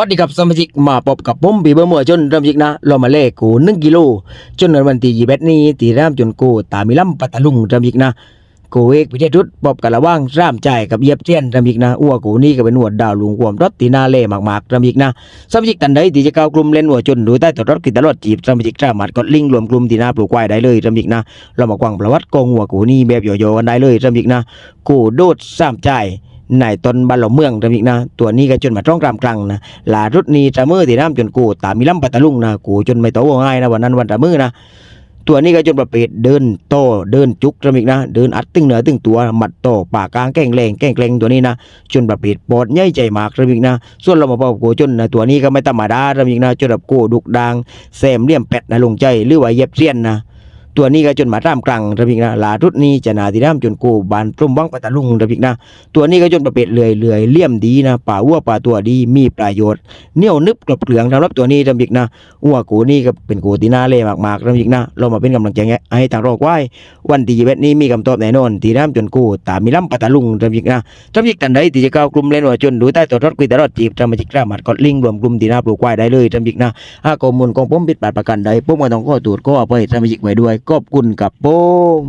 สวัสดีครับสมาชิกมาพบกับผมปีเบอร์เมื่อจนเริ่มยิกนะเรามาเล่กูหนึ่งกิโลจนในวันที่ยี่สิบนี้ตีร่ามจนกูตามีลำปัตตลุงเริ่มยิกนะกูเอกพิเทศรุดปอบกันระว่างร่ามใจกับเยียบเทียนเริ่มยิกนะอ้วกูนี่ก็เป็นหนวดดาวลุงควมรถตีนาเล่มากๆเริ่มยิกนะสมาชิกตันใดที่จะเข้ากลุ่มเล่นหัวจนหรือใต้ตัวรถกินตลอดจีบสมาชิกสามารถกดลิงก์รวมกลุ่มตีนาปลูกควายได้เลยเริ่มยิกนะเรามากวางประวัติกองหัวกูนี่แบบโยๆกันได้เลยเริ่มยิกนะกูโดดสามใจ ในตนบ้านหลวงเมืองระมิกนะ ตัวนี้ก็จนมาตรองกลามกลางนะลารุดนี้จะมือที่น้ำจนกูตามีลำปัตตลุงนะกูจนไม่โตง่ายนะวันนั้นวันจะมือนะตัวนี้ก็จนประเภทเดินโตเดินจุกระมิกนะเดินอัดตึงเหนือตึงตัวหมัดโตปากกลางแกล้งแรงแกล้งเกรงตัวนี้นะจนประเภทปอดใหญ่ใจมากระมิกนะ ส่วนเรามาบอกกูจนนะตัวนี้ก็ไม่ธรรมดาระมิกนะจนแบบกูดุกดางแซมเลี่ยมเป็ดนะลงใจหรือว่าเย็บเสี้ยนนะ ตัวนี้ก็จนมาตามกลางระพิกนะลารุดนี้จะนาที่น้ำจนกูบานปรุมวังปัตตะลุงระพิกนะ ตัวนี้ก็จนประเภทเลื่อยเลื่อยเลี่ยมดีนะป่าวัวป่าตัวดีมีประโยชน์เนี่ยวนึบกรอบเกลืองสำหรับตัวนี้ระพิกนะวัวกูนี่ก็เป็นกูที่น่าเล่มากๆระพิกนะเรามาเป็นกำลังใจให้ทางรอกไว้วันที่ยี่สิบนี้มีคำตอบแน่นอนที่น้ำจนกูตามีลำปัตตะลุงระพิกนะระพิกตันใดที่จะเข้ากลุ่มเล่นวัวจนดูใต้ตัวรถกุยตลอดจีบจะมาจิกระมัดกดลิงรวมกลุ่มที่น่าปลูกไว้ได้เลยระพิกนะหากข้อมูลของผมผิดพลาดประกันใดผมก็ต้องขอตรวจก็อภัยสมาชิกไว้ด้วยขอบคุณกับผม